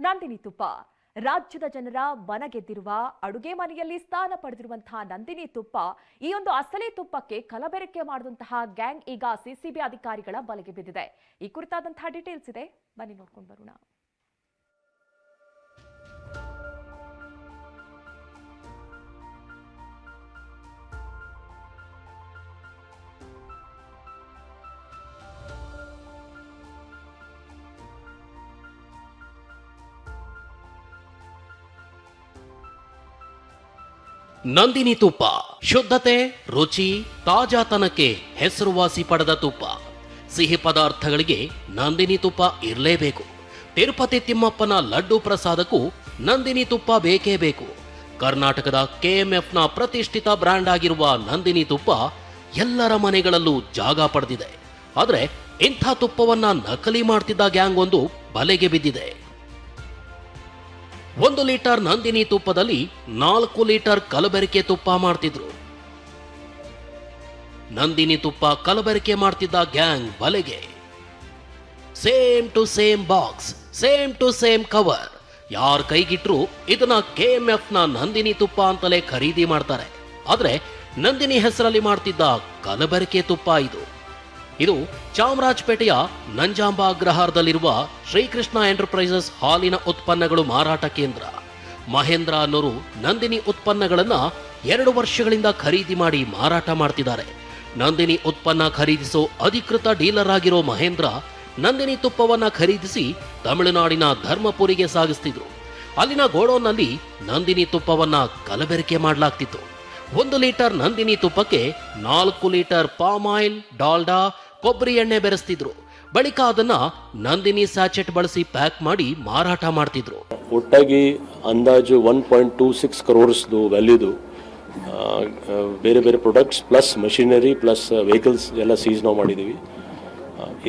ನಂದಿನಿ ತುಪ್ಪ. ರಾಜ್ಯದ ಜನರ ಮನಗೆದ್ದಿರುವ ಅಡುಗೆ ಮನೆಯಲ್ಲಿ ಸ್ಥಾನ ಪಡೆದಿರುವಂತಹ ನಂದಿನಿ ತುಪ್ಪ ಈ ಒಂದು ಅಸಲಿ ತುಪ್ಪಕ್ಕೆ ಕಲಬೆರಕೆ ಮಾಡಿದಂತಹ ಗ್ಯಾಂಗ್ ಈಗ ಸಿಸಿಬಿ ಅಧಿಕಾರಿಗಳ ಬಲೆಗೆ ಬಿದ್ದಿದೆ. ಈ ಕುರಿತಾದಂತಹ ಡೀಟೇಲ್ಸ್ ಇದೆ. ಬನ್ನಿ ನೋಡ್ಕೊಂಡು ಬರೋಣ. ನಂದಿನಿ ತುಪ್ಪ. ಶುದ್ಧತೆ, ರುಚಿ ತಾಜಾತನಕ್ಕೆ ಹೆಸರುವಾಸಿ ಪಡೆದ ತುಪ್ಪ. ಸಿಹಿ ಪದಾರ್ಥಗಳಿಗೆ ನಂದಿನಿ ತುಪ್ಪ ಇರಲೇಬೇಕು. ತಿರುಪತಿ ತಿಮ್ಮಪ್ಪನ ಲಡ್ಡು ಪ್ರಸಾದಕ್ಕೂ ನಂದಿನಿ ತುಪ್ಪ ಬೇಕೇ ಬೇಕು. ಕರ್ನಾಟಕದ ಕೆಎಂಎಫ್ನ ಪ್ರತಿಷ್ಠಿತ ಬ್ರ್ಯಾಂಡ್ ಆಗಿರುವ ನಂದಿನಿ ತುಪ್ಪ ಎಲ್ಲರ ಮನೆಗಳಲ್ಲೂ ಜಾಗ ಪಡೆದಿದೆ. ಆದರೆ ಇಂಥ ತುಪ್ಪವನ್ನ ನಕಲಿ ಮಾಡ್ತಿದ್ದ ಗ್ಯಾಂಗ್ ಒಂದು ಬಲೆಗೆ ಬಿದ್ದಿದೆ. ಒಂದು ಲೀಟರ್ ನಂದಿನಿ ತುಪ್ಪದಲ್ಲಿ ನಾಲ್ಕು ಲೀಟರ್ ಕಲಬೆರಕೆ ತುಪ್ಪ ಮಾಡ್ತಿದ್ರು. ನಂದಿನಿ ತುಪ್ಪ ಕಲಬೆರಕೆ ಮಾಡ್ತಿದ್ದ ಗ್ಯಾಂಗ್ ಬಲೆಗೆ. Same to same box, same to same cover. ಯಾರ ಕೈಗಿಟ್ರು ಇದನ್ನ ಕೆಎಂಎಫ್ನ ನಂದಿನಿ ತುಪ್ಪ ಅಂತಲೇ ಖರೀದಿ ಮಾಡ್ತಾರೆ. ಆದ್ರೆ ನಂದಿನಿ ಹೆಸರಲ್ಲಿ ಮಾಡ್ತಿದ್ದ ಕಲಬೆರಕೆ ತುಪ್ಪ ಇದು. ಇದು ಚಾಮರಾಜಪೇಟೆಯ ನಂಜಾಂಬ ಅಗ್ರಹಾರದಲ್ಲಿರುವ ಶ್ರೀಕೃಷ್ಣ ಎಂಟರ್ಪ್ರೈಸಸ್ ಹಾಲಿನ ಉತ್ಪನ್ನಗಳು ಮಾರಾಟ ಕೇಂದ್ರ. ಮಹೇಂದ್ರ ಅನ್ನೋರು ನಂದಿನಿ ಉತ್ಪನ್ನಗಳನ್ನ ಎರಡು ವರ್ಷಗಳಿಂದ ಖರೀದಿ ಮಾಡಿ ಮಾರಾಟ ಮಾಡ್ತಿದ್ದಾರೆ. ನಂದಿನಿ ಉತ್ಪನ್ನ ಖರೀದಿಸೋ ಅಧಿಕೃತ ಡೀಲರ್ ಆಗಿರೋ ಮಹೇಂದ್ರ ನಂದಿನಿ ತುಪ್ಪವನ್ನ ಖರೀದಿಸಿ ತಮಿಳುನಾಡಿನ ಧರ್ಮಪುರಿಗೆ ಸಾಗಿಸ್ತಿದ್ರು. ಅಲ್ಲಿನ ಗೋಡೋನ್ನಲ್ಲಿ ನಂದಿನಿ ತುಪ್ಪವನ್ನ ಕಲಬೆರಕೆ ಮಾಡಲಾಗ್ತಿತ್ತು. ಒಂದು ಲೀಟರ್ ನಂದಿನಿ ತುಪ್ಪಕ್ಕೆ ನಾಲ್ಕು ಲೀಟರ್ ಪಾಮ್ ಆಯಿಲ್, ಡಾಲ್ಡಾ ಕೊಬ್ಬರಿ ಎಣ್ಣೆ ಬೆರೆಸ್ತಿದ್ರು. ಬಳಿಕ ಅದನ್ನ ನಂದಿನಿ ಸ್ಯಾಚೆಟ್ ಬಳಸಿ ಪ್ಯಾಕ್ ಮಾಡಿ ಮಾರಾಟ ಮಾಡ್ತಿದ್ರು. ಒಟ್ಟಾಗಿ ಅಂದಾಜು ಒನ್ ಪಾಯಿಂಟ್ ಟೂ ಸಿಕ್ಸ್ ಕ್ರೋರ್ಸ್ದು ವ್ಯಾಲ್ಯೂದು ಬೇರೆ ಬೇರೆ products plus machinery plus vehicles ಎಲ್ಲ ಸೀಸ್ ನಾವು ಮಾಡಿದ್ದೀವಿ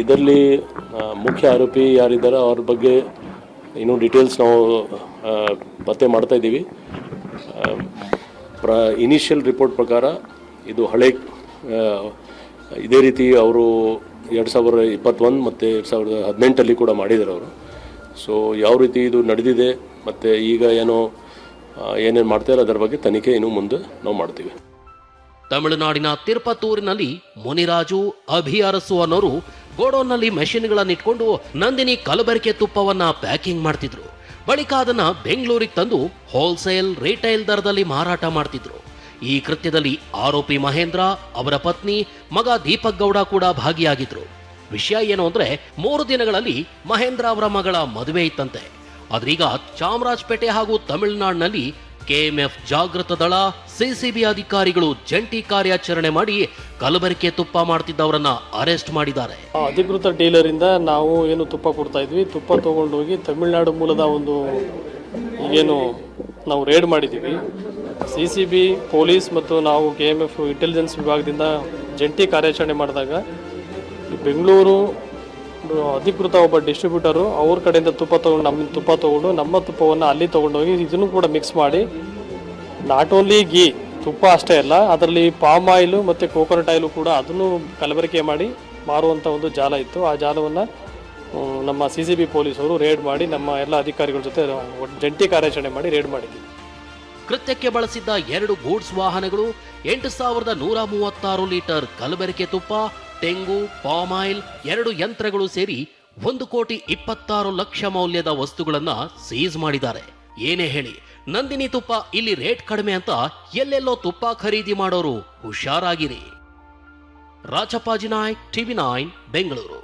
ಇದರಲ್ಲಿ ಮುಖ್ಯ ಆರೋಪಿ ಯಾರಿದ್ದಾರೆ ಅವ್ರ ಬಗ್ಗೆ ಇನ್ನೂ ಡೀಟೇಲ್ಸ್ ನಾವು ಪತ್ತೆ ಮಾಡ್ತಾ ಇದ್ದೀವಿ. ಪ್ರ ಇನಿಷಿಯಲ್ ರಿಪೋರ್ಟ್ ಪ್ರಕಾರ ಇದು ಹಳೆ ಇದೇ ರೀತಿ ಅವರು ಎರಡು ಸಾವಿರದ ಇಪ್ಪತ್ತೊಂದು ಮತ್ತು ಎರಡು ಸಾವಿರದ ಹದಿನೆಂಟಲ್ಲಿ ಕೂಡ ಮಾಡಿದ್ದಾರೆ ಅವರು. ಸೊ ಯಾವ ರೀತಿ ಇದು ನಡೆದಿದೆ ಮತ್ತು ಈಗ ಏನೋ ಏನೇನು ಮಾಡ್ತಾರೆ ಅದರ ಬಗ್ಗೆ ತನಿಖೆ ಇನ್ನು ಮುಂದೆ ನಾವು ಮಾಡ್ತೀವಿ. ತಮಿಳುನಾಡಿನ ತಿರುಪತ್ತೂರಿನಲ್ಲಿ ಮುನಿರಾಜು ಅಭಿ ಅರಸು ಅನ್ನೋರು ಗೋಡೌನ್ನಲ್ಲಿ ಮೆಷಿನ್ಗಳನ್ನಿಟ್ಕೊಂಡು ನಂದಿನಿ ಕಲಬೆರಕೆ ತುಪ್ಪವನ್ನ ಪ್ಯಾಕಿಂಗ್ ಮಾಡ್ತಿದ್ರು. ಬಳಿಕ ಅದನ್ನ ಬೆಂಗಳೂರಿಗೆ ತಂದು ಹೋಲ್ಸೇಲ್ ರಿಟೈಲ್ ದರದಲ್ಲಿ ಮಾರಾಟ ಮಾಡ್ತಿದ್ರು. ಈ ಕೃತ್ಯದಲ್ಲಿ ಆರೋಪಿ ಮಹೇಂದ್ರ, ಅವರ ಪತ್ನಿ, ಮಗ ದೀಪಕ್ ಗೌಡ ಕೂಡ ಭಾಗಿಯಾಗಿದ್ರು. ವಿಷಯ ಏನು ಅಂದ್ರೆ, ಮೂರು ದಿನಗಳಲ್ಲಿ ಮಹೇಂದ್ರ ಅವರ ಮಗಳ ಮದುವೆ ಇತ್ತಂತೆ. ಆದ್ರೀಗ ಚಾಮರಾಜಪೇಟೆ ಹಾಗೂ ತಮಿಳುನಾಡಿನಲ್ಲಿ ಕೆಎಂಎಫ್ ಜಾಗೃತ ದಳ, ಸಿಸಿಬಿ ಅಧಿಕಾರಿಗಳು ಜಂಟಿ ಕಾರ್ಯಾಚರಣೆ ಮಾಡಿ ಕಲಬೆರಕೆ ತುಪ್ಪ ಮಾಡ್ತಿದ್ದವರನ್ನ ಅರೆಸ್ಟ್ ಮಾಡಿದ್ದಾರೆ. ಅಧಿಕೃತ ಡೀಲರ್ ಇಂದ ನಾವು ಏನು ತುಪ್ಪ ಕೊಡ್ತಾ ಇದ್ವಿ. ತುಪ್ಪ ತಗೊಂಡೋಗಿ ತಮಿಳುನಾಡು ಮೂಲದ ಒಂದು ಏನು ನಾವು ರೇಡ್ ಮಾಡಿದ್ದೀವಿ. ಸಿ ಸಿ ಬಿ ಪೊಲೀಸ್ ಮತ್ತು ನಾವು ಕೆ ಎಂ ಎಫ್ ಇಂಟೆಲಿಜೆನ್ಸ್ ವಿಭಾಗದಿಂದ ಜಂಟಿ ಕಾರ್ಯಾಚರಣೆ ಮಾಡಿದಾಗ ಬೆಂಗಳೂರು ಅಧಿಕೃತ ಒಬ್ಬ ಡಿಸ್ಟ್ರಿಬ್ಯೂಟರು ಅವ್ರ ಕಡೆಯಿಂದ ತುಪ್ಪ ತೊಗೊಂಡು ನಮ್ಮ ತುಪ್ಪ ತೊಗೊಂಡು ನಮ್ಮ ತುಪ್ಪವನ್ನು ಅಲ್ಲಿ ತೊಗೊಂಡೋಗಿ ಇದನ್ನು ಕೂಡ ಮಿಕ್ಸ್ ಮಾಡಿ ನಾಟ್ ಓನ್ಲಿ ಗೀ ತುಪ್ಪ ಅಷ್ಟೇ ಅಲ್ಲ, ಅದರಲ್ಲಿ ಪಾಮ್ ಆಯಿಲು ಮತ್ತು ಕೋಕೋನಟ್ ಆಯಿಲು ಕೂಡ ಅದನ್ನು ಕಲಬೆರಕೆ ಮಾಡಿ ಮಾರುವಂಥ ಒಂದು ಜಾಲ ಇತ್ತು. ಆ ಜಾಲವನ್ನು ನಮ್ಮ ಸಿ ಸಿ ಬಿ ಪೊಲೀಸರು ರೇಡ್ ಮಾಡಿ ನಮ್ಮ ಎಲ್ಲ ಅಧಿಕಾರಿಗಳ ಜೊತೆ ಜಂಟಿ ಕಾರ್ಯಾಚರಣೆ ಮಾಡಿ ರೇಡ್ ಮಾಡಿದ್ವಿ. ಕೃತ್ಯಕ್ಕೆ ಬಳಸಿದ್ದ ಎರಡು ಗೂಡ್ಸ್ ವಾಹನಗಳು ಎಂಟು ಸಾವಿರದ ನೂರ ಮೂವತ್ತಾರು ಲೀಟರ್ ಕಲಬೆರಕೆ ತುಪ್ಪ, ತೆಂಗು, ಪಾಮ್ ಆಯಿಲ್ ಎರಡು ಯಂತ್ರಗಳು ಸೇರಿ ಒಂದು ಕೋಟಿ ಇಪ್ಪತ್ತಾರು ಲಕ್ಷ ಮೌಲ್ಯದ ವಸ್ತುಗಳನ್ನ ಸೀಸ್ ಮಾಡಿದ್ದಾರೆ. ಏನೇ ಹೇಳಿ, ನಂದಿನಿ ತುಪ್ಪ ಇಲ್ಲಿ ರೇಟ್ ಕಡಿಮೆ ಅಂತ ಎಲ್ಲೆಲ್ಲೋ ತುಪ್ಪ ಖರೀದಿ ಮಾಡೋರು ಹುಷಾರಾಗಿರಿ. ರಾಜಪ್ಪಾಜಿ ನಾಯ್ ಟಿವಿ ನೈನ್, ಬೆಂಗಳೂರು.